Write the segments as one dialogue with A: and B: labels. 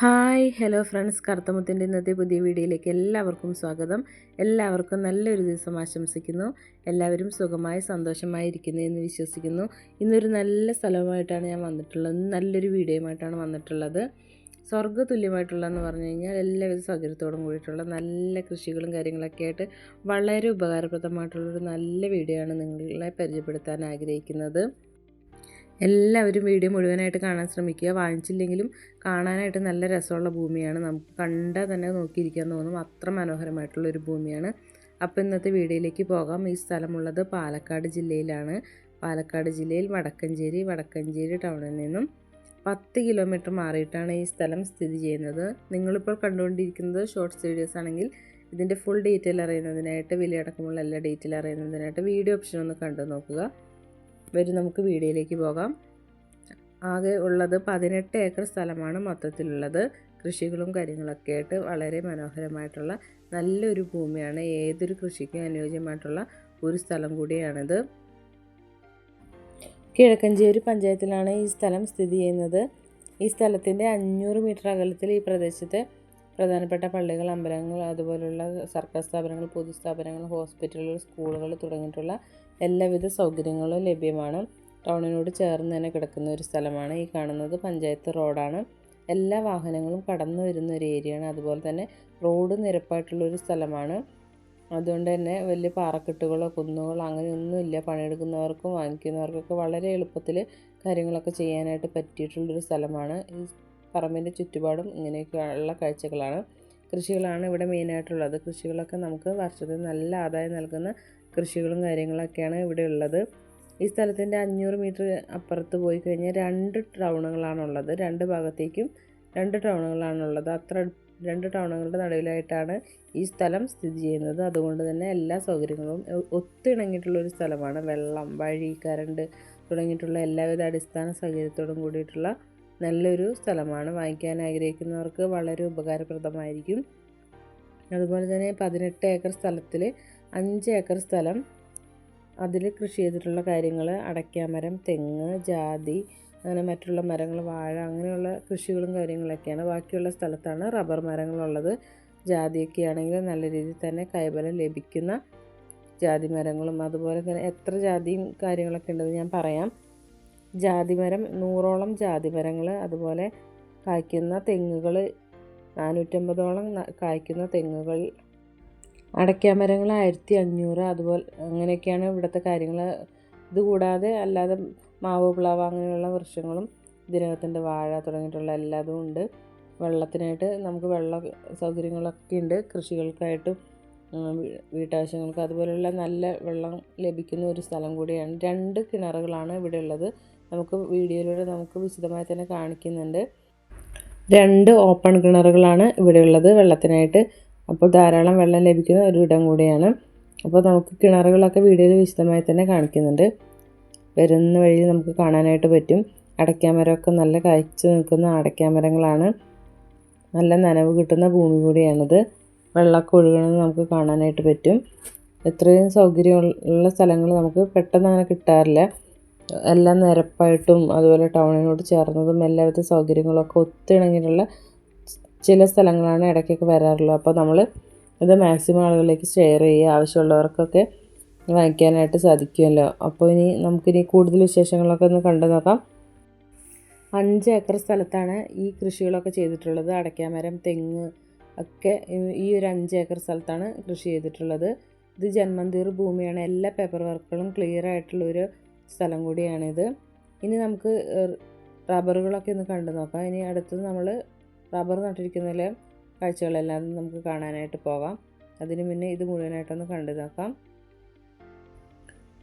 A: Hi hello friends. കറുത്തമുത്തിന്റെ ഇന്നത്തെ പുതിയ വീഡിയോയിലേക്ക് എല്ലാവർക്കും സ്വാഗതം. എല്ലാവർക്കും നല്ലൊരു ദിവസം ആശംസിക്കുന്നു. എല്ലാവരും സുഖമായി സന്തോഷമായി ഇരിക്കുന്നു എന്ന് വിശ്വസിക്കുന്നു. ഇന്നൊരു നല്ല സ്ഥലമായിട്ടാണ് ഞാൻ വന്നിട്ടുള്ളത്. നല്ലൊരു വീഡിയോയുമായിട്ടാണ് വന്നിട്ടുള്ളത്. സ്വർഗ തുല്യമായിട്ടുള്ളതെന്ന് പറഞ്ഞു കഴിഞ്ഞാൽ എല്ലാവിധ സൗകര്യത്തോടും കൂടിയിട്ടുള്ള നല്ല കൃഷികളും കാര്യങ്ങളൊക്കെ ആയിട്ട് വളരെ ഉപകാരപ്രദമായിട്ടുള്ളൊരു നല്ല വീഡിയോ ആണ് നിങ്ങളെ പരിചയപ്പെടുത്താൻ ആഗ്രഹിക്കുന്നത്. എല്ലാവരും വീഡിയോ മുഴുവനായിട്ട് കാണാൻ ശ്രമിക്കുക. വാങ്ങിച്ചില്ലെങ്കിലും കാണാനായിട്ട് നല്ല രസമുള്ള ഭൂമിയാണ്. നമുക്ക് കണ്ടാൽ തന്നെ നോക്കിയിരിക്കാൻ തോന്നും. അത്ര മനോഹരമായിട്ടുള്ള ഒരു ഭൂമിയാണ്. അപ്പോൾ ഇന്നത്തെ വീഡിയോയിലേക്ക് പോകാം. ഈ സ്ഥലമുള്ളത് പാലക്കാട് ജില്ലയിലാണ്. പാലക്കാട് ജില്ലയിൽ വടക്കഞ്ചേരി വടക്കഞ്ചേരി ടൗണിൽ നിന്നും പത്ത് കിലോമീറ്റർ മാറിയിട്ടാണ് ഈ സ്ഥലം സ്ഥിതി ചെയ്യുന്നത്. നിങ്ങളിപ്പോൾ കണ്ടുകൊണ്ടിരിക്കുന്നത് ഷോർട്ട്സ് വീഡിയോസ് ആണെങ്കിൽ ഇതിന്റെ ഫുൾ ഡീറ്റെയിൽ അറിയുന്നതിനായിട്ട് വിലയടക്കമുള്ള എല്ലാ ഡീറ്റെയിൽ അറിയുന്നതിനായിട്ട് വീഡിയോ ഓപ്ഷൻ ഒന്ന് കണ്ടു നോക്കുക. വരും. നമുക്ക് വീഡിയോയിലേക്ക് പോകാം. ആകെ ഉള്ളത് പതിനെട്ട് ഏക്കർ സ്ഥലമാണ് മൊത്തത്തിലുള്ളത്. കൃഷികളും കാര്യങ്ങളൊക്കെ ആയിട്ട് വളരെ മനോഹരമായിട്ടുള്ള നല്ലൊരു ഭൂമിയാണ്. ഏതൊരു കൃഷിക്കും അനുയോജ്യമായിട്ടുള്ള ഒരു സ്ഥലം കൂടിയാണിത്. കിഴക്കഞ്ചേരി പഞ്ചായത്തിലാണ് ഈ സ്ഥലം സ്ഥിതി ചെയ്യുന്നത്. ഈ സ്ഥലത്തിന്റെ അഞ്ഞൂറ് മീറ്റർ അകലത്തിൽ ഈ പ്രദേശത്തെ പ്രധാനപ്പെട്ട പള്ളികൾ അമ്പലങ്ങൾ അതുപോലുള്ള സർക്കാർ സ്ഥാപനങ്ങൾ പൊതുസ്ഥാപനങ്ങൾ ഹോസ്പിറ്റലുകൾ സ്കൂളുകൾ തുടങ്ങിയിട്ടുള്ള എല്ലാവിധ സൗകര്യങ്ങളും ലഭ്യമാണ്. ടൗണിനോട് ചേർന്ന് തന്നെ കിടക്കുന്ന ഒരു സ്ഥലമാണ്. ഈ കാണുന്നത് പഞ്ചായത്ത് റോഡാണ്. എല്ലാ വാഹനങ്ങളും കടന്നു വരുന്ന ഒരു ഏരിയയാണ്. അതുപോലെ തന്നെ റോഡ് നിരപ്പായിട്ടുള്ള ഒരു സ്ഥലമാണ്. അതുകൊണ്ട് തന്നെ വലിയ പാറക്കെട്ടുകളോ കുന്നുകളോ അങ്ങനെയൊന്നുമില്ല പണിയെടുക്കുന്നവർക്കും വാങ്ങിക്കുന്നവർക്കൊക്കെ വളരെ എളുപ്പത്തിൽ കാര്യങ്ങളൊക്കെ ചെയ്യാനായിട്ട് പറ്റിയിട്ടുള്ളൊരു സ്ഥലമാണ്. ഈ പറമ്പിന്റെ ചുറ്റുപാടും ഇങ്ങനെയൊക്കെയുള്ള കാഴ്ചകളാണ്. കൃഷികളാണ് ഇവിടെ മെയിനായിട്ടുള്ളത് കൃഷികളൊക്കെ നമുക്ക് വർഷത്തിൽ നല്ല ആദായം നൽകുന്ന കൃഷികളും കാര്യങ്ങളൊക്കെയാണ് ഇവിടെ ഉള്ളത്. ഈ സ്ഥലത്തിന്റെ അഞ്ഞൂറ് മീറ്റർ അപ്പുറത്ത് പോയി കഴിഞ്ഞാൽ രണ്ട് ടൗണുകളാണുള്ളത്. രണ്ട് ഭാഗത്തേക്കും രണ്ട് ടൗണുകളാണുള്ളത്. അത്ര രണ്ട് ടൗണുകളുടെ നടുവിലായിട്ടാണ് ഈ സ്ഥലം സ്ഥിതി ചെയ്യുന്നത്. അതുകൊണ്ട് തന്നെ എല്ലാ സൗകര്യങ്ങളും ഒത്തിണങ്ങിയിട്ടുള്ള ഒരു സ്ഥലമാണ്. വെള്ളം വഴി കറണ്ട് തുടങ്ങിയിട്ടുള്ള എല്ലാവിധ അടിസ്ഥാന സൗകര്യത്തോടും കൂടിയിട്ടുള്ള നല്ലൊരു സ്ഥലമാണ്. വാങ്ങിക്കാൻ ആഗ്രഹിക്കുന്നവർക്ക് വളരെ ഉപകാരപ്രദമായിരിക്കും. അതുപോലെ തന്നെ പതിനെട്ട് ഏക്കർ സ്ഥലത്തിൽ അഞ്ച് ഏക്കർ സ്ഥലം. അതിൽ കൃഷി ചെയ്തിട്ടുള്ള കാര്യങ്ങൾ അടയ്ക്കാമരം തെങ്ങ് ജാതി അങ്ങനെ മറ്റുള്ള മരങ്ങൾ വാഴ അങ്ങനെയുള്ള കൃഷികളും കാര്യങ്ങളൊക്കെയാണ്. ബാക്കിയുള്ള സ്ഥലത്താണ് റബ്ബർ മരങ്ങളുള്ളത്. ജാതിയൊക്കെ ആണെങ്കിൽ നല്ല രീതിയിൽ തന്നെ കൈബലം ലഭിക്കുന്ന ജാതി മരങ്ങളും. അതുപോലെ തന്നെ എത്ര ജാതിയും കാര്യങ്ങളൊക്കെ ഉണ്ടെന്ന് ഞാൻ പറയാം. ജാതിമരം നൂറോളം ജാതിമരങ്ങൾ അതുപോലെ കായ്ക്കുന്ന തെങ്ങുകൾ നാനൂറ്റമ്പതോളം കായ്ക്കുന്ന തെങ്ങുകൾ അടയ്ക്കാമരങ്ങൾ ആയിരത്തി അഞ്ഞൂറ് അതുപോലെ അങ്ങനെയൊക്കെയാണ് ഇവിടുത്തെ കാര്യങ്ങൾ. ഇതുകൂടാതെ അല്ലാതെ മാവ് പ്ലാവ് അങ്ങനെയുള്ള വൃക്ഷങ്ങളും ഇതിനകത്തുണ്ട്. വാഴ തുടങ്ങിയിട്ടുള്ള എല്ലാതും ഉണ്ട്. വെള്ളത്തിനായിട്ട് നമുക്ക് വെള്ള സൗകര്യങ്ങളൊക്കെ ഉണ്ട്. കൃഷികൾക്കായിട്ടും വീട്ടാവശ്യങ്ങൾക്ക് അതുപോലെയുള്ള നല്ല വെള്ളം ലഭിക്കുന്ന ഒരു സ്ഥലം കൂടിയാണ്. രണ്ട് കിണറുകളാണ് ഇവിടെ ഉള്ളത് നമുക്ക് വീഡിയോയിലൂടെ നമുക്ക് വിശദമായി തന്നെ കാണിക്കുന്നുണ്ട്. രണ്ട് ഓപ്പൺ കിണറുകളാണ് ഇവിടെയുള്ളത്. വെള്ളത്തിനായിട്ട് അപ്പോൾ ധാരാളം വെള്ളം ലഭിക്കുന്ന ഒരു ഇടം കൂടിയാണ്. അപ്പോൾ നമുക്ക് കിണറുകളൊക്കെ വീഡിയോയിൽ വിശദമായി തന്നെ കാണിക്കുന്നുണ്ട്. വരുന്ന വഴി നമുക്ക് കാണാനായിട്ട് പറ്റും. അടയ്ക്കാമരമൊക്കെ നല്ല കായ്ച്ചു നിൽക്കുന്ന അടയ്ക്കാമരങ്ങളാണ്. നല്ല നനവ് കിട്ടുന്ന ഭൂമി കൂടിയാണിത്. വെള്ളമൊക്കെ ഒഴുകണമെന്ന് നമുക്ക് കാണാനായിട്ട് പറ്റും. എത്രയും സൗകര്യമുള്ള സ്ഥലങ്ങൾ നമുക്ക് പെട്ടെന്ന് അങ്ങനെ കിട്ടാറില്ല. എല്ലാം നിരപ്പായിട്ടും അതുപോലെ ടൗണിനോട് ചേർന്നതും എല്ലാവിധ സൗകര്യങ്ങളൊക്കെ ഒത്തിണങ്ങിയിട്ടുള്ള ചില സ്ഥലങ്ങളാണ് ഇടയ്ക്കൊക്കെ വരാറുള്ളത്. അപ്പോൾ നമ്മൾ ഇത് മാക്സിമം ആളുകളിലേക്ക് ഷെയർ ചെയ്യുക ആവശ്യമുള്ളവർക്കൊക്കെ വാങ്ങിക്കാനായിട്ട് സാധിക്കുമല്ലോ. അപ്പോൾ ഇനി നമുക്കിനി കൂടുതൽ വിശേഷങ്ങളൊക്കെ ഒന്ന് കണ്ടു നോക്കാം. അഞ്ച് ഏക്കർ സ്ഥലത്താണ് ഈ കൃഷികളൊക്കെ ചെയ്തിട്ടുള്ളത്. അടയ്ക്കാമരം തെങ്ങ് ഒക്കെ ഈ ഒരു അഞ്ച് ഏക്കർ സ്ഥലത്താണ് കൃഷി ചെയ്തിട്ടുള്ളത്. ഇത് ജന്മന്തീർ ഭൂമിയാണ്. എല്ലാ പേപ്പർ വർക്കുകളും ക്ലിയർ ആയിട്ടുള്ള ഒരു സ്ഥലം കൂടിയാണിത്. ഇനി നമുക്ക് റബ്ബറുകളൊക്കെ ഒന്ന് കണ്ടു നോക്കാം. ഇനി അടുത്തത് നമ്മൾ റബ്ബർ നട്ടിരിക്കുന്നതിലെ കാഴ്ചകളെല്ലാം നമുക്ക് കാണാനായിട്ട് പോകാം. അതിന് മുന്നേ ഇത് മുഴുവനായിട്ടൊന്ന് കണ്ടു നോക്കാം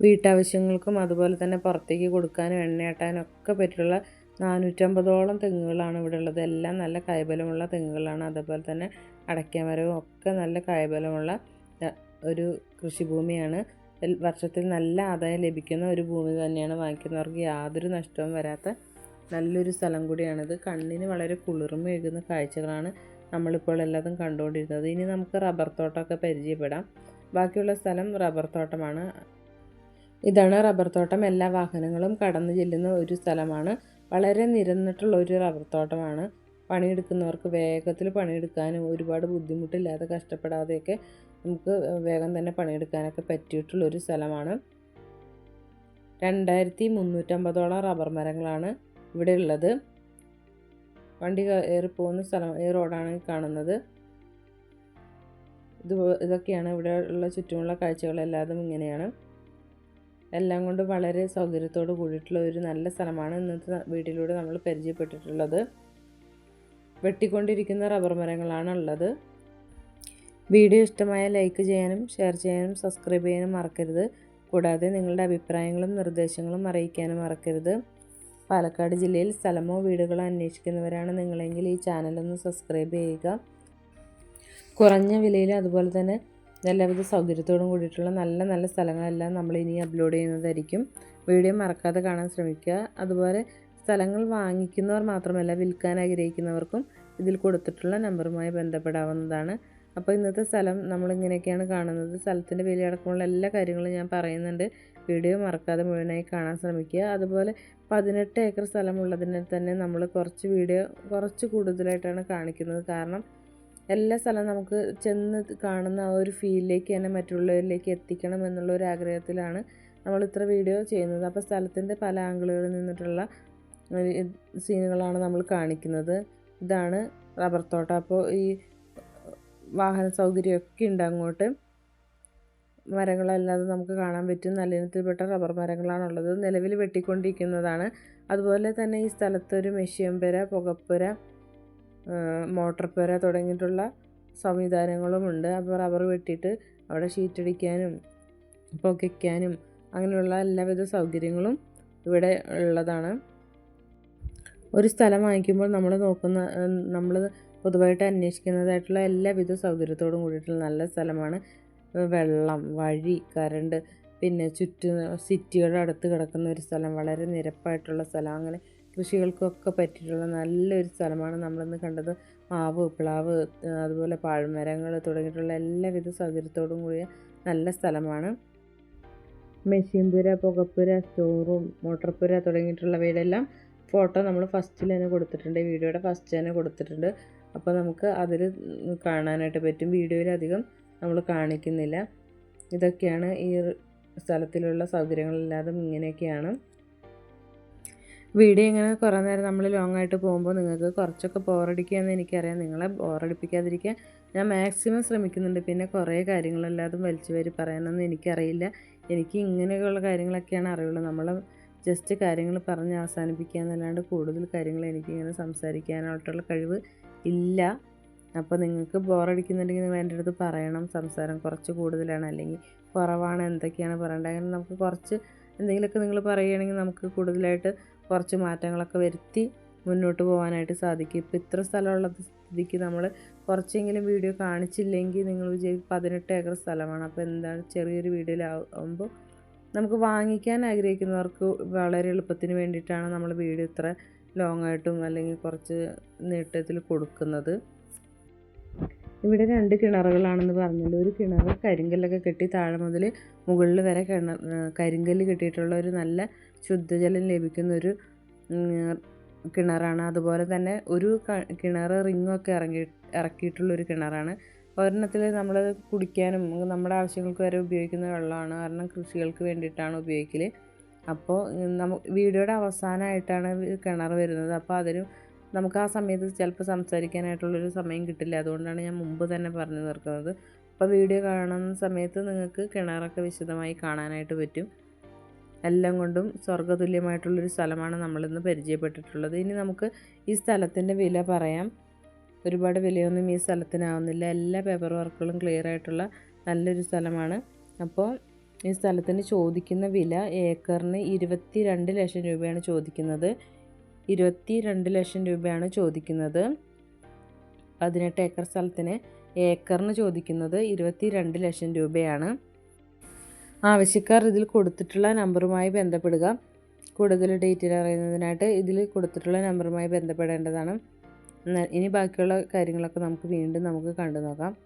A: വീട്ടാവശ്യങ്ങൾക്കും അതുപോലെ തന്നെ പുറത്തേക്ക് കൊടുക്കാനും എണ്ണയാട്ടാനും ഒക്കെ പറ്റിയുള്ള നാനൂറ്റമ്പതോളം തെങ്ങുകളാണ് ഇവിടെ ഉള്ളത്. എല്ലാം നല്ല കായ്ബലമുള്ള തെങ്ങുകളാണ്. അതുപോലെ തന്നെ അടയ്ക്കാമരവും ഒക്കെ നല്ല കായ്ബലമുള്ള ഒരു കൃഷിഭൂമിയാണ്. വർഷത്തിൽ നല്ല ആദായം ലഭിക്കുന്ന ഒരു ഭൂമി തന്നെയാണ് വാങ്ങിക്കുന്നവർക്ക് യാതൊരു നഷ്ടവും വരാത്ത നല്ലൊരു സ്ഥലം കൂടിയാണിത്. കണ്ണിന് വളരെ കുളിർമയേകുന്ന കാഴ്ചകളാണ് നമ്മളിപ്പോൾ എല്ലാതും കണ്ടുകൊണ്ടിരുന്നത്. ഇനി നമുക്ക് റബ്ബർ തോട്ടമൊക്കെ പരിചയപ്പെടാം. ബാക്കിയുള്ള സ്ഥലം റബ്ബർ തോട്ടമാണ്. ഇതാണ് റബ്ബർ തോട്ടം. എല്ലാ വാഹനങ്ങളും കടന്നു ചെല്ലുന്ന ഒരു സ്ഥലമാണ്. വളരെ നിരന്നിട്ടുള്ള ഒരു റബ്ബർ തോട്ടമാണ്. പണിയെടുക്കുന്നവർക്ക് വേഗത്തിൽ പണിയെടുക്കാനും ഒരുപാട് ബുദ്ധിമുട്ടില്ലാതെ കഷ്ടപ്പെടാതെയൊക്കെ നമുക്ക് വേഗം തന്നെ പണിയെടുക്കാനൊക്കെ പറ്റിയിട്ടുള്ളൊരു സ്ഥലമാണ്. രണ്ടായിരത്തി മുന്നൂറ്റമ്പതോളം റബ്ബർ മരങ്ങളാണ് ഇവിടെ ഉള്ളത് വണ്ടി കയറി പോകുന്ന സ്ഥലം ഈ റോഡാണ് കാണുന്നത്. ഇത് ഇതൊക്കെയാണ് ഇവിടെ ഉള്ള ചുറ്റുമുള്ള കാഴ്ചകളെല്ലാതും ഇങ്ങനെയാണ്. എല്ലാം കൊണ്ട് വളരെ സൗകര്യത്തോട് കൂടിയിട്ടുള്ള ഒരു നല്ല സ്ഥലമാണ് ഇന്നത്തെ വീട്ടിലൂടെ നമ്മൾ പരിചയപ്പെട്ടിട്ടുള്ളത്. വെട്ടിക്കൊണ്ടിരിക്കുന്ന റബ്ബർ മരങ്ങളാണ് ഉള്ളത്. വീഡിയോ ഇഷ്ടമായ ലൈക്ക് ചെയ്യാനും ഷെയർ ചെയ്യാനും സബ്സ്ക്രൈബ് ചെയ്യാനും മറക്കരുത്. കൂടാതെ നിങ്ങളുടെ അഭിപ്രായങ്ങളും നിർദ്ദേശങ്ങളും അറിയിക്കാനും മറക്കരുത്. പാലക്കാട് ജില്ലയിൽ സ്ഥലമോ വീടുകളോ അന്വേഷിക്കുന്നവരാണ് നിങ്ങളെങ്കിൽ ഈ ചാനലൊന്ന് സബ്സ്ക്രൈബ് ചെയ്യുക. കുറഞ്ഞ വിലയിൽ അതുപോലെ തന്നെ എല്ലാവിധ സൗകര്യത്തോടും കൂടിയിട്ടുള്ള നല്ല നല്ല സ്ഥലങ്ങളെല്ലാം നമ്മൾ ഇനി അപ്ലോഡ് ചെയ്യുന്നതായിരിക്കും. വീഡിയോ മറക്കാതെ കാണാൻ ശ്രമിക്കുക. അതുപോലെ സ്ഥലങ്ങൾ വാങ്ങിക്കുന്നവർ മാത്രമല്ല വിൽക്കാൻ ആഗ്രഹിക്കുന്നവർക്കും ഇതിൽ കൊടുത്തിട്ടുള്ള നമ്പറുമായി ബന്ധപ്പെടാവുന്നതാണ്. അപ്പോൾ ഇന്നത്തെ സ്ഥലം നമ്മളിങ്ങനെയൊക്കെയാണ് കാണുന്നത്. സ്ഥലത്തിന്റെ വിലയടക്കമുള്ള എല്ലാ കാര്യങ്ങളും ഞാൻ പറയുന്നുണ്ട്. വീഡിയോ മറക്കാതെ മുഴുവനായി കാണാൻ ശ്രമിക്കുക. അതുപോലെ പതിനെട്ട് ഏക്കർ സ്ഥലമുള്ളതിനെ തന്നെ നമ്മൾ കുറച്ച് വീഡിയോ കുറച്ച് കൂടുതലായിട്ടാണ് കാണിക്കുന്നത്. കാരണം എല്ലാ സ്ഥലവും നമുക്ക് ചെന്ന് കാണുന്ന ആ ഒരു ഫീലിലേക്ക് തന്നെ മറ്റുള്ളവരിലേക്ക് എത്തിക്കണം എന്നുള്ള ഒരു ആഗ്രഹത്തിലാണ് നമ്മൾ ഇത്ര വീഡിയോ ചെയ്യുന്നത്. അപ്പോൾ സ്ഥലത്തിന്റെ പല ആംഗിളുകളിൽ നിന്നിട്ടുള്ള സീനുകളാണ് നമ്മൾ കാണിക്കുന്നത്. ഇതാണ് റബ്ബർ തോട്ടം. അപ്പോൾ ഈ വാഹന സൗകര്യമൊക്കെ ഉണ്ട് അങ്ങോട്ട്. മരങ്ങളല്ലാതെ നമുക്ക് കാണാൻ പറ്റും. നല്ല ഇനത്തിൽപ്പെട്ട റബ്ബർ മരങ്ങളാണുള്ളത്. നിലവിൽ വെട്ടിക്കൊണ്ടിരിക്കുന്നതാണ്. അതുപോലെ തന്നെ ഈ സ്ഥലത്തൊരു മെഷ്യമ്പര പുകപ്പുര മോട്ടോർ പുര തുടങ്ങിയിട്ടുള്ള സംവിധാനങ്ങളുമുണ്ട്. അപ്പോൾ റബ്ബർ വെട്ടിയിട്ട് അവിടെ ഷീറ്റടിക്കാനും പുകയ്ക്കാനും അങ്ങനെയുള്ള എല്ലാവിധ സൗകര്യങ്ങളും ഇവിടെ ഉള്ളതാണ്. ഒരു സ്ഥലം വാങ്ങിക്കുമ്പോൾ നമ്മൾ നോക്കുന്ന നമ്മൾ പൊതുവായിട്ട് അന്വേഷിക്കുന്നതായിട്ടുള്ള എല്ലാവിധ സൗകര്യത്തോടും കൂടിയിട്ടുള്ള നല്ല സ്ഥലമാണ്. വെള്ളം വഴി കറണ്ട് പിന്നെ ചുറ്റും സിറ്റിയുടെ അടുത്ത് കിടക്കുന്ന ഒരു സ്ഥലം വളരെ നിരപ്പായിട്ടുള്ള സ്ഥലം. അങ്ങനെ കൃഷികൾക്കൊക്കെ പറ്റിയിട്ടുള്ള നല്ലൊരു സ്ഥലമാണ് നമ്മളിന്ന് കണ്ടത്. മാവ് പ്ലാവ് അതുപോലെ പാഴ്മരങ്ങൾ തുടങ്ങിയിട്ടുള്ള എല്ലാവിധ സൗകര്യത്തോടും കൂടിയ നല്ല സ്ഥലമാണ്. മെഷീൻപുര പുകപ്പുര സ്റ്റോറും മോട്ടോർപുര തുടങ്ങിയിട്ടുള്ളവയുടെ എല്ലാം ഫോട്ടോ നമ്മൾ ഫസ്റ്റിൽ തന്നെ കൊടുത്തിട്ടുണ്ട്. വീഡിയോയുടെ ഫസ്റ്റ് തന്നെ കൊടുത്തിട്ടുണ്ട്. അപ്പോൾ നമുക്ക് അതിൽ കാണാനായിട്ട് പറ്റും. വീഡിയോയിൽ അധികം നമ്മൾ കാണിക്കുന്നില്ല. ഇതൊക്കെയാണ് ഈ സ്ഥലത്തിലുള്ള സൗകര്യങ്ങളില്ലാതെ ഇങ്ങനെയൊക്കെയാണ്. വീഡിയോ ഇങ്ങനെ കുറേ നേരം നമ്മൾ ലോങ് ആയിട്ട് പോകുമ്പോൾ നിങ്ങൾക്ക് കുറച്ചൊക്കെ ബോറടിക്കുകയെന്ന് എനിക്കറിയാം. നിങ്ങളെ ബോറടിപ്പിക്കാതിരിക്കാൻ ഞാൻ മാക്സിമം ശ്രമിക്കുന്നുണ്ട്. പിന്നെ കുറേ കാര്യങ്ങളല്ലാതും വലിച്ചു വരി പറയാനൊന്നും എനിക്കറിയില്ല. എനിക്ക് ഇങ്ങനെയുള്ള കാര്യങ്ങളൊക്കെയാണ് അറിയുള്ളൂ. നമ്മൾ ജസ്റ്റ് കാര്യങ്ങൾ പറഞ്ഞ് അവസാനിപ്പിക്കുക എന്നല്ലാണ്ട് കൂടുതൽ കാര്യങ്ങൾ എനിക്കിങ്ങനെ സംസാരിക്കാനായിട്ടുള്ള കഴിവ് ഇല്ല. അപ്പോൾ നിങ്ങൾക്ക് ബോറടിക്കുന്നുണ്ടെങ്കിൽ നിങ്ങൾ എന്റെ അടുത്ത് പറയണം. സംസാരം കുറച്ച് കൂടുതലാണ്. അല്ലെങ്കിൽ കുറവാണ് എന്തൊക്കെയാണ് പറയേണ്ടത്. അങ്ങനെ നമുക്ക് കുറച്ച് എന്തെങ്കിലുമൊക്കെ നിങ്ങൾ പറയുകയാണെങ്കിൽ നമുക്ക് കൂടുതലായിട്ട് കുറച്ച് മാറ്റങ്ങളൊക്കെ വരുത്തി മുന്നോട്ട് പോകാനായിട്ട് സാധിക്കും. ഇപ്പോൾ ഇത്ര സ്ഥലമുള്ള സ്ഥിതിക്ക് നമ്മൾ കുറച്ചെങ്കിലും വീഡിയോ കാണിച്ചില്ലെങ്കിൽ നിങ്ങൾ വിചാരിക്കും പതിനെട്ട് ഏക്കർ സ്ഥലമാണ്. അപ്പോൾ എന്താണ് ചെറിയൊരു വീഡിയോയിലാവുമ്പോൾ നമുക്ക് വാങ്ങിക്കാൻ ആഗ്രഹിക്കുന്നവർക്ക് വളരെ എളുപ്പത്തിന് വേണ്ടിയിട്ടാണ് നമ്മൾ വീഡിയോ ഇത്ര ലോങ് ആയിട്ടും അല്ലെങ്കിൽ കുറച്ച് നീട്ടത്തിൽ കൊടുക്കുന്നത്. ഇവിടെ രണ്ട് കിണറുകളാണെന്ന് പറഞ്ഞല്ലോ ഒരു കിണർ കരിങ്കല്ലൊക്കെ കെട്ടി താഴെ മുതൽ മുകളിൽ വരെ കിണർ കരിങ്കല്ല് കെട്ടിയിട്ടുള്ള ഒരു നല്ല ശുദ്ധജലം ലഭിക്കുന്ന ഒരു കിണറാണ്. അതുപോലെ തന്നെ ഒരു കിണർ റിങ്ങൊക്കെ ഇറങ്ങി ഇറക്കിയിട്ടുള്ളൊരു കിണറാണ്. ഒരെണ്ണത്തിൽ നമ്മൾ കുടിക്കാനും നമ്മുടെ ആവശ്യങ്ങൾക്ക് വരെ ഉപയോഗിക്കുന്ന വെള്ളമാണ്. കാരണം കൃഷികൾക്ക് വേണ്ടിയിട്ടാണ് ഉപയോഗിക്കൽ അപ്പോൾ നമ്മ വീഡിയോയുടെ അവസാനമായിട്ടാണ് കിണർ വരുന്നത്. അപ്പോൾ അതിന് നമുക്ക് ആ സമയത്ത് ചിലപ്പോൾ സംസാരിക്കാനായിട്ടുള്ളൊരു സമയം കിട്ടില്ല. അതുകൊണ്ടാണ് ഞാൻ മുമ്പ് തന്നെ പറഞ്ഞു തീർക്കുന്നത്. അപ്പോൾ വീഡിയോ കാണുന്ന സമയത്ത് നിങ്ങൾക്ക് കിണറൊക്കെ വിശദമായി കാണാനായിട്ട് പറ്റും. എല്ലാം കൊണ്ടും സ്വർഗതുല്യമായിട്ടുള്ളൊരു സ്ഥലമാണ് നമ്മളിന്ന് പരിചയപ്പെട്ടിട്ടുള്ളത്. ഇനി നമുക്ക് ഈ സ്ഥലത്തിന്റെ വില പറയാം. ഒരുപാട് വിലയൊന്നും ഈ സ്ഥലത്തിനാവുന്നില്ല. എല്ലാ പേപ്പർ വർക്കുകളും ക്ലിയർ ആയിട്ടുള്ള നല്ലൊരു സ്ഥലമാണ്. അപ്പോൾ ഈ സ്ഥലത്തിന് ചോദിക്കുന്ന വില ഏക്കറിന് ഇരുപത്തി രണ്ട് ലക്ഷം രൂപയാണ് ചോദിക്കുന്നത്. ഇരുപത്തി രണ്ട് ലക്ഷം രൂപയാണ് ചോദിക്കുന്നത്. പതിനെട്ട് ഏക്കർ സ്ഥലത്തിന് ഏക്കറിന് ചോദിക്കുന്നത് ഇരുപത്തി രണ്ട് ലക്ഷം രൂപയാണ്. ആവശ്യക്കാർ ഇതിൽ കൊടുത്തിട്ടുള്ള നമ്പറുമായി ബന്ധപ്പെടുക. കൂടുതൽ ഡീറ്റെയിൽ അറിയുന്നതിനായിട്ട് ഇതിൽ കൊടുത്തിട്ടുള്ള നമ്പറുമായി ബന്ധപ്പെടേണ്ടതാണ്. ഇനി ബാക്കിയുള്ള കാര്യങ്ങളൊക്കെ നമുക്ക് വീണ്ടും നമുക്ക് കണ്ടു നോക്കാം.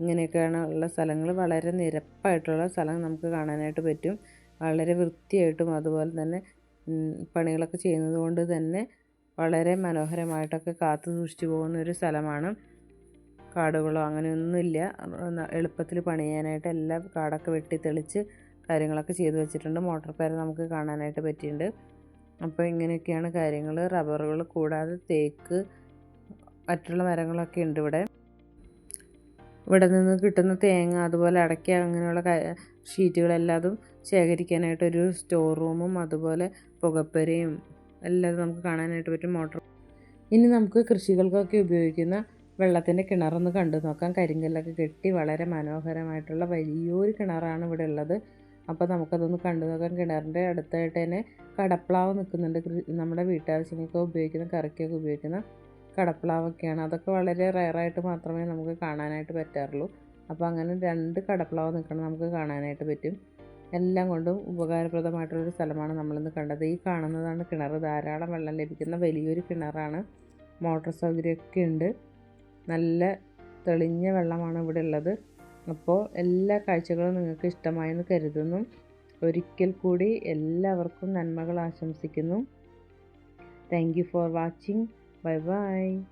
A: ഇങ്ങനെയൊക്കെയാണ് ഉള്ള സ്ഥലങ്ങൾ. വളരെ നിരപ്പായിട്ടുള്ള സ്ഥലം നമുക്ക് കാണാനായിട്ട് പറ്റും. വളരെ വൃത്തിയായിട്ടും അതുപോലെ തന്നെ പണികളൊക്കെ ചെയ്യുന്നത് കൊണ്ട് തന്നെ വളരെ മനോഹരമായിട്ടൊക്കെ കാത്തു സൂക്ഷിച്ചു പോകുന്ന ഒരു സ്ഥലമാണ്. കാടുകളോ അങ്ങനെയൊന്നുമില്ല. എളുപ്പത്തിൽ പണിയാനായിട്ട് എല്ലാം കാടൊക്കെ വെട്ടി തെളിച്ച് കാര്യങ്ങളൊക്കെ ചെയ്തു വെച്ചിട്ടുണ്ട്. മോട്ടോർ പേര് നമുക്ക് കാണാനായിട്ട് പറ്റിയിട്ടുണ്ട്. അപ്പോൾ ഇങ്ങനെയൊക്കെയാണ് കാര്യങ്ങൾ. റബ്ബറുകൾ കൂടാതെ തേക്ക് മറ്റുള്ള മരങ്ങളൊക്കെ ഉണ്ട് ഇവിടെ. ഇവിടെ നിന്ന് കിട്ടുന്ന തേങ്ങ അതുപോലെ അടയ്ക്ക അങ്ങനെയുള്ള ഷീറ്റുകളെല്ലാതും ശേഖരിക്കാനായിട്ടൊരു സ്റ്റോർ റൂമും അതുപോലെ പുകപ്പരയും എല്ലാം നമുക്ക് കാണാനായിട്ട് പറ്റും. മോട്ടോർ ഇനി നമുക്ക് കൃഷികൾക്കൊക്കെ ഉപയോഗിക്കുന്ന വെള്ളത്തിന്റെ കിണറൊന്ന് കണ്ടു നോക്കാം. കരിങ്കല്ലൊക്കെ കെട്ടി വളരെ മനോഹരമായിട്ടുള്ള വലിയൊരു കിണറാണ് ഇവിടെ ഉള്ളത്. അപ്പോൾ നമുക്കതൊന്ന് കണ്ടു നോക്കാം. കിണറിന്റെ അടുത്തായിട്ട് തന്നെ കടപ്ലാവ് നിൽക്കുന്നുണ്ട്. നമ്മുടെ വീട്ടാവശ്യങ്ങൾക്ക് ഉപയോഗിക്കുന്ന കറിക്കൊക്കെ ഉപയോഗിക്കുന്ന കടപ്ലാവൊക്കെയാണ്. അതൊക്കെ വളരെ റയറായിട്ട് മാത്രമേ നമുക്ക് കാണാനായിട്ട് പറ്റാറുള്ളൂ. അപ്പോൾ അങ്ങനെ രണ്ട് കടപ്ലാവ് നിൽക്കണം നമുക്ക് കാണാനായിട്ട് പറ്റും. എല്ലാം കൊണ്ടും ഉപകാരപ്രദമായിട്ടുള്ളൊരു സ്ഥലമാണ് നമ്മളിന്ന് കണ്ടത്. ഈ കാണുന്നതാണ് കിണർ ധാരാളം വെള്ളം ലഭിക്കുന്ന വലിയൊരു കിണറാണ്. മോട്ടോർ സൗകര്യമൊക്കെ ഉണ്ട്. നല്ല തെളിഞ്ഞ വെള്ളമാണ് ഇവിടെ ഉള്ളത്. അപ്പോൾ എല്ലാ കാഴ്ചകളും നിങ്ങൾക്ക് ഇഷ്ടമായെന്ന് കരുതുന്നു. ഒരിക്കൽ കൂടി എല്ലാവർക്കും നന്മകൾ ആശംസിക്കുന്നു. Thank you for watching bye bye